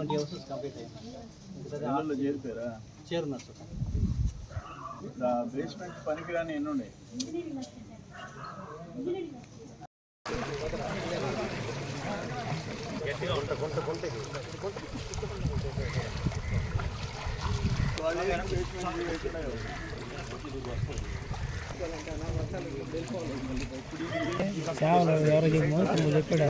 Twenty houses complete అయ్యింది చేరిపోయారా? చేరున్నారు sir. Basement పనికిరాని ఎన్ని ఉన్నాయి వాళ్ళు ఏం basement వేస్తున్నాయో. అదే పిండి పడి పోతున్నాడా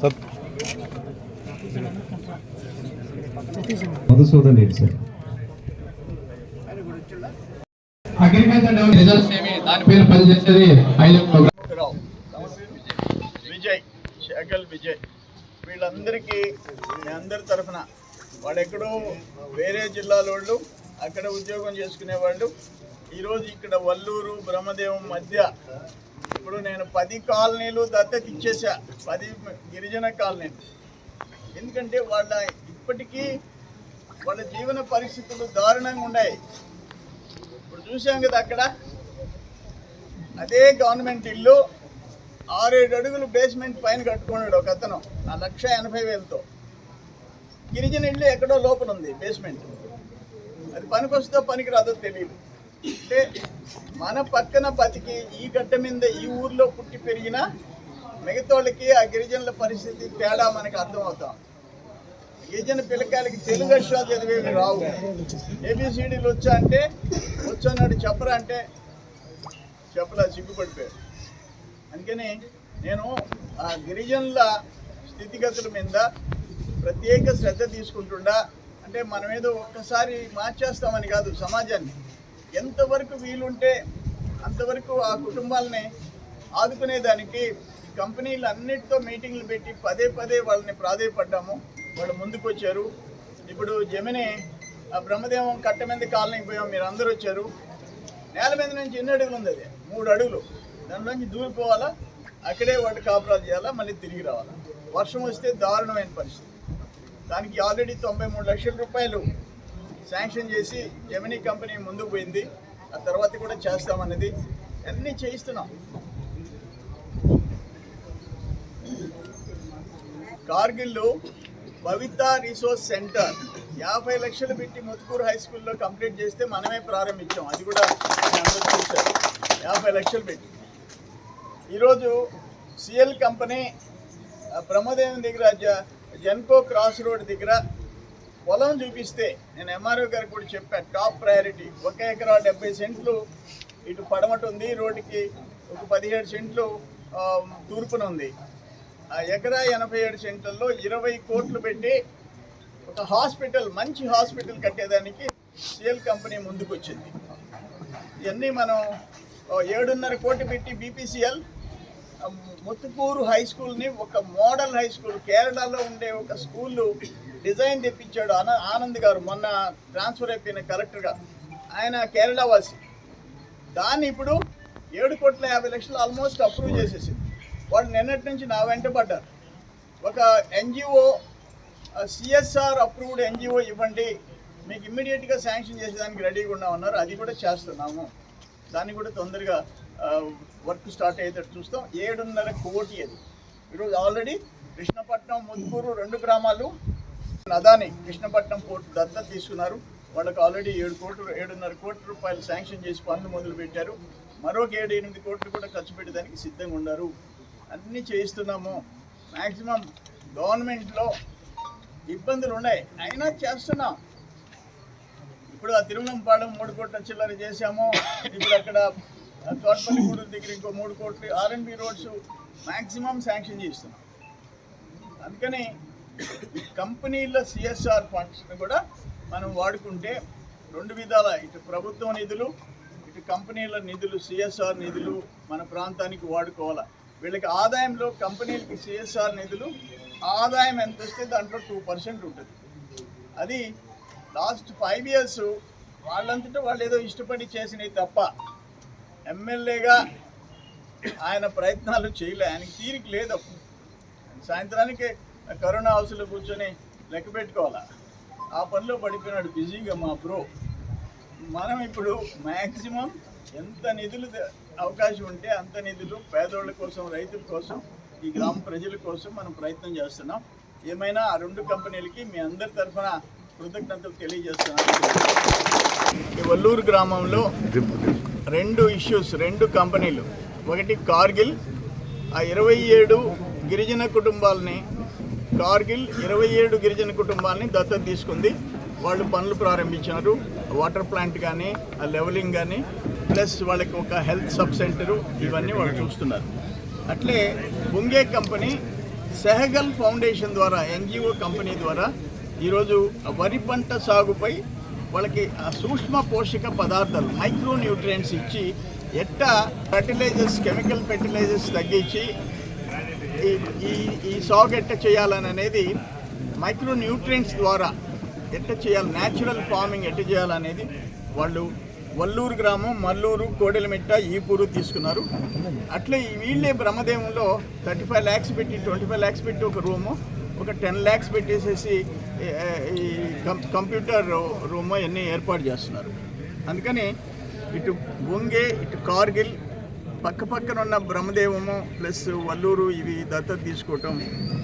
sir micro Madhusudan Reddy sir agriculture develop results ఏమి? దాని పేరు పనిచేసేది ఐదు విజయ్ శేఖల్ విజయ్. వీళ్ళందరికీ మీ అందరి తరఫున వాడెక్కడో వేరే జిల్లాల వాళ్ళు అక్కడ ఉద్యోగం చేసుకునేవాళ్ళు ఈరోజు ఇక్కడ వల్లూరు బ్రహ్మదేవం మధ్య ఇప్పుడు నేను పది కాలనీలు దత్తత ఇచ్చేసా. పది గిరిజన కాలనీలు. ఎందుకంటే వాళ్ళ ఇప్పటికీ వాళ్ళ జీవన పరిస్థితులు దారుణంగా ఉన్నాయి. చూసాం కదా అక్కడ. అదే గవర్నమెంట్ ఇల్లు ఆరేడు అడుగులు బేస్మెంట్ పైన కట్టుకున్నాడు ఒక అతను ఆ లక్ష ఎనభై వేలతో. గిరిజన ఇల్లు ఎక్కడో లోపల ఉంది బేస్మెంట్ అది పనికొస్తుందో పనికి రాదో తెలియదు అంటే మన పక్కన బతికి ఈ గడ్డ మీద ఈ ఊర్లో పుట్టి పెరిగిన మిగతా వాళ్ళకి ఆ గిరిజనుల పరిస్థితి తేడా మనకి అర్థమవుతాం. గిరిజన పిల్లకాయలకి తెలుగు అక్షరాలు చదివేవి రావు. ఏబిసిడీలు వచ్చా అంటే వచ్చన్నాడు చెప్పరా అంటే చెప్పలా సిగ్గుపడిపోయారు అందుకని నేను ఆ గిరిజనుల స్థితిగతుల మీద ప్రత్యేక శ్రద్ధ తీసుకుంటుండా. అంటే మనం ఏదో ఒక్కసారి మార్చేస్తామని కాదు సమాజాన్ని. ఎంతవరకు వీలుంటే అంతవరకు ఆ కుటుంబాలని ఆదుకునేదానికి కంపెనీలు అన్నిటితో మీటింగ్లు పెట్టి పదే పదే వాళ్ళని ప్రాధేయపడ్డాము. వాళ్ళు ముందుకు వచ్చారు ఇప్పుడు జమిని ఆ బ్రహ్మదేవం కట్ట మీద కాలనీకి పోయాం మీరు అందరూ వచ్చారు. నేల మీద నుంచి ఎన్ని అడుగులు ఉంది అది? మూడు అడుగులు. దానిలోంచి దూరిపోవాలా? అక్కడే వాటి కాపురాలు చేయాలా? మళ్ళీ తిరిగి రావాలా? వర్షం వస్తే దారుణమైన పరిస్థితి. దానికి ఆల్రెడీ తొంభై మూడు లక్షల రూపాయలు శాంక్షన్ చేసి జెమినీ కంపెనీ ముందుకు పోయింది. ఆ తర్వాత కూడా చేస్తామన్నది అన్నీ చేయిస్తున్నాం. కార్గిల్లో భవిత రిసోర్స్ సెంటర్. యాభై లక్షలు పెట్టి ముత్కూరు హై స్కూల్లో కంప్లీట్ చేస్తే మనమే ప్రారంభించాం. అది కూడా అందరూ చూశారు. యాభై లక్షలు పెట్టి. ఈరోజు సిఎల్ కంపెనీ బ్రహ్మదేవం దగ్గర జ- జెన్కో క్రాస్ రోడ్ దగ్గర పొలం చూపిస్తే నేను ఎంఆర్ఓ గారికి కూడా చెప్పాను టాప్ ప్రయారిటీ. ఒక ఎకరా డెబ్బై సెంట్లు ఇటు పడమట ఉంది రోడ్డుకి ఒక పదిహేడు సెంట్లు తూర్పున ఉంది. ఆ ఎకరా ఎనభై ఏడు సెంట్లలో ఇరవై కోట్లు పెట్టి ఒక హాస్పిటల్ మంచి హాస్పిటల్ కట్టేదానికి సిఎల్ కంపెనీ ముందుకు వచ్చింది ఇవన్నీ మనం ఏడున్నర కోటి పెట్టి బీపీసీఎల్ ముత్తుకూరు హై స్కూల్ని ఒక మోడల్ హై స్కూల్ కేరళలో ఉండే ఒక స్కూల్ డిజైన్ తెప్పించాడు ఆన ఆనంద్ గారు మొన్న ట్రాన్స్ఫర్ అయిపోయిన కలెక్టర్గా. ఆయన కేరళ వాసి. దాన్ని ఇప్పుడు ఏడు కోట్ల యాభై లక్షలు ఆల్మోస్ట్ అప్రూవ్ చేసేసింది. వాళ్ళు నిన్నటి నుంచి నా వెంట పడ్డారు. ఒక ఎన్జిఓ సిఎస్ఆర్ అప్రూవ్డ్ ఎన్జిఓ ఇవ్వండి మీకు ఇమ్మీడియట్గా శాంక్షన్ చేసేదానికి రెడీగా ఉన్నామన్నారు అది కూడా చేస్తున్నాము. దాన్ని కూడా తొందరగా వర్క్ స్టార్ట్ అయ్యేటట్టు చూస్తాం. ఏడున్నర కోటి అది. ఈరోజు ఆల్రెడీ కృష్ణపట్నం ముద్దుకూరు రెండు గ్రామాలు అదాని కృష్ణపట్నం పోర్టు దత్తత తీసుకున్నారు. వాళ్ళకి ఆల్రెడీ ఏడు కోట్లు ఏడున్నర కోట్ల రూపాయలు శాంక్షన్ చేసి పనులు మొదలు పెట్టారు మరొక ఏడు ఎనిమిది కోట్లు కూడా ఖర్చు పెట్టడానికి సిద్ధంగా ఉన్నారు. అన్నీ చేయిస్తున్నాము. మ్యాక్సిమం గవర్నమెంట్లో ఇబ్బందులు ఉన్నాయి. అయినా చేస్తున్నాం. ఇప్పుడు ఆ తిరుమలంపాడు మూడు కోట్ల చిల్లర చేశాము. ఇప్పుడు అక్కడ ఆ తోటపల్లి గూడూరు దగ్గర ఇంకో మూడు కోట్లు ఆర్ఎన్బి రోడ్స్ మ్యాక్సిమం శాంక్షన్ చేస్తున్నాం అందుకని కంపెనీల సిఎస్ఆర్ ఫండ్స్ని కూడా మనం వాడుకుంటే రెండు విధాల ఇటు ప్రభుత్వ నిధులు ఇటు కంపెనీల నిధులు సిఎస్ఆర్ నిధులు మన ప్రాంతానికి వాడుకోవాలి. వీళ్ళకి ఆదాయంలో కంపెనీలకి సిఎస్ఆర్ నిధులు ఆదాయం ఎంత వస్తే దాంట్లో టూ పర్సెంట్ ఉంటుంది. అది లాస్ట్ ఫైవ్ ఇయర్స్ వాళ్ళంతటా వాళ్ళు ఏదో ఇష్టపడి చేసినవి తప్ప ఎమ్మెల్యేగా ఆయన ప్రయత్నాలు చేయలే ఆయనకి తీరిక లేదు అప్పుడు. సాయంత్రానికి కరోనా హౌస్లో కూర్చొని లెక్క పెట్టుకోవాలా? ఆ పనిలో పడిపోయినాడు బిజీగా మా బ్రో. మనం ఇప్పుడు మ్యాక్సిమం ఎంత నిధులు అవకాశం ఉంటే అంత నిధులు పేదోళ్ళ కోసం రైతుల కోసం ఈ గ్రామ ప్రజల కోసం మనం ప్రయత్నం చేస్తున్నాం. ఏమైనా ఆ రెండు కంపెనీలకి మీ అందరి తరఫున కృతజ్ఞతలు తెలియజేస్తున్నాను. ఈ వల్లూరు గ్రామంలో రెండు ఇష్యూస్ రెండు కంపెనీలు. ఒకటి కార్గిల్ ఆ ఇరవై ఏడు గిరిజన కుటుంబాలని కార్గిల్ ఇరవై ఏడు గిరిజన కుటుంబాలని దత్తత తీసుకుంది. వాళ్ళు పనులు ప్రారంభించారు వాటర్ ప్లాంట్ కానీ ఆ లెవలింగ్ కానీ ప్లస్ వాళ్ళకి ఒక హెల్త్ సబ్ సెంటరు ఇవన్నీ వాళ్ళు చూస్తున్నారు. అట్లే బుంగే కంపెనీ సెహగల్ ఫౌండేషన్ ద్వారా ఎన్జిఓ కంపెనీ ద్వారా ఈరోజు వరి పంట సాగుపై వాళ్ళకి ఆ సూక్ష్మ పోషక పదార్థాలు మైక్రో న్యూట్రియంట్స్ ఇచ్చి ఎట్టా ఫెర్టిలైజర్స్ కెమికల్ ఫెర్టిలైజర్స్ తగ్గించి ఈ ఈ ఈ సాగు ఎట్ట చేయాలని అనేది మైక్రో న్యూట్రియంట్స్ ద్వారా ఎట్ట చేయాలి న్యాచురల్ ఫార్మింగ్ ఎట్ట చేయాలనేది వాళ్ళు వల్లూరు గ్రామం మల్లూరు కోడెలమిట్ట ఈపూరు తీసుకున్నారు. అట్లే వీళ్ళే బ్రహ్మదేవంలో థర్టీ ఫైవ్ ల్యాక్స్ పెట్టి ట్వంటీ ఫైవ్ ల్యాక్స్ పెట్టి ఒక రూము ఒక టెన్ ల్యాక్స్ పెట్టేసేసి ఈ- కంప్యూటర్ రూమ్ అన్నీ ఏర్పాటు చేస్తున్నారు. అందుకని ఇటు బొంగే ఇటు కార్గిల్ పక్క పక్కన ఉన్న బ్రహ్మదేవము ప్లస్ వల్లూరు ఇవి దత్తత తీసుకోవటం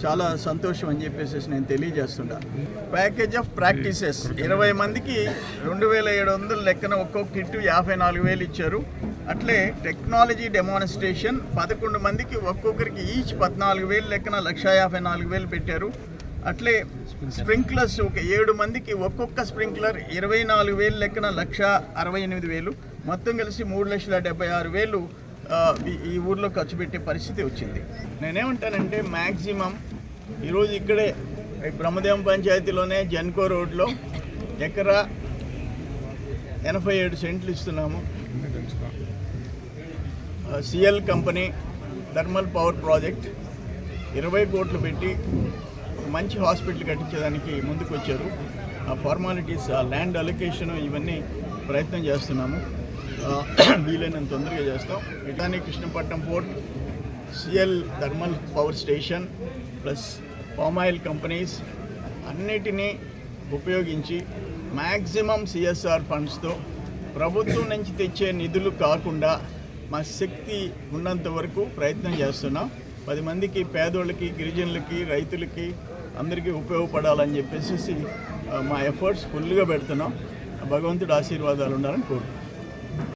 చాలా సంతోషం అని చెప్పేసి నేను తెలియజేస్తున్నా ప్యాకేజ్ ఆఫ్ ప్రాక్టీసెస్ ఇరవై మందికి రెండు వేల ఏడు వందల లెక్కన ఒక్కొక్క కిట్టు యాభై నాలుగు వేలు ఇచ్చారు. అట్లే టెక్నాలజీ డెమాన్స్ట్రేషన్ పదకొండు మందికి ఒక్కొక్కరికి ఈచ్ పద్నాలుగు వేలు లెక్కన లక్ష యాభై నాలుగు వేలు పెట్టారు. అట్లే స్ప్రింక్లర్స్ ఒక ఏడు మందికి ఒక్కొక్క స్ప్రింక్లర్ ఇరవై నాలుగు వేలు లెక్కన లక్ష అరవై ఎనిమిది వేలు. మొత్తం కలిసి మూడు లక్షల డెబ్బై ఆరు వేలు ఈ- ఊర్లో ఖర్చు పెట్టే పరిస్థితి వచ్చింది. నేనేమంటానంటే మ్యాక్సిమం ఈరోజు ఇక్కడే బ్రహ్మదేవం పంచాయతీలోనే జన్కో రోడ్లో ఎకరా ఎనభై ఏడు సెంట్లు ఇస్తున్నాము. CL company thermal power project ఇరవై కోట్లు పెట్టి మంచి హాస్పిటల్ కట్టించడానికి ముందుకు వచ్చారు ఆ ఫార్మాలిటీస్ ఆ ల్యాండ్ అలొకేషన్ ఇవన్నీ ప్రయత్నం చేస్తున్నాము. వీలైనంత తొందరగా చేస్తాం. ఇటానీ Krishnapatnam port CL thermal power station plus palm oil companies అన్నిటినీ ఉపయోగించి మ్యాక్సిమం సిఎస్ఆర్ ఫండ్స్తో ప్రభుత్వం నుంచి తెచ్చే నిధులు కాకుండా మా శక్తి ఉన్నంత వరకు ప్రయత్నం చేస్తున్నాం. పది మందికి పేదోళ్ళకి గిరిజనులకి రైతులకి అందరికీ ఉపయోగపడాలని చెప్పేసి మా ఎఫర్ట్స్ ఫుల్గా పెడుతున్నాం. భగవంతుడు ఆశీర్వాదాలు ఉండాలని కోరుకుంటున్నాం.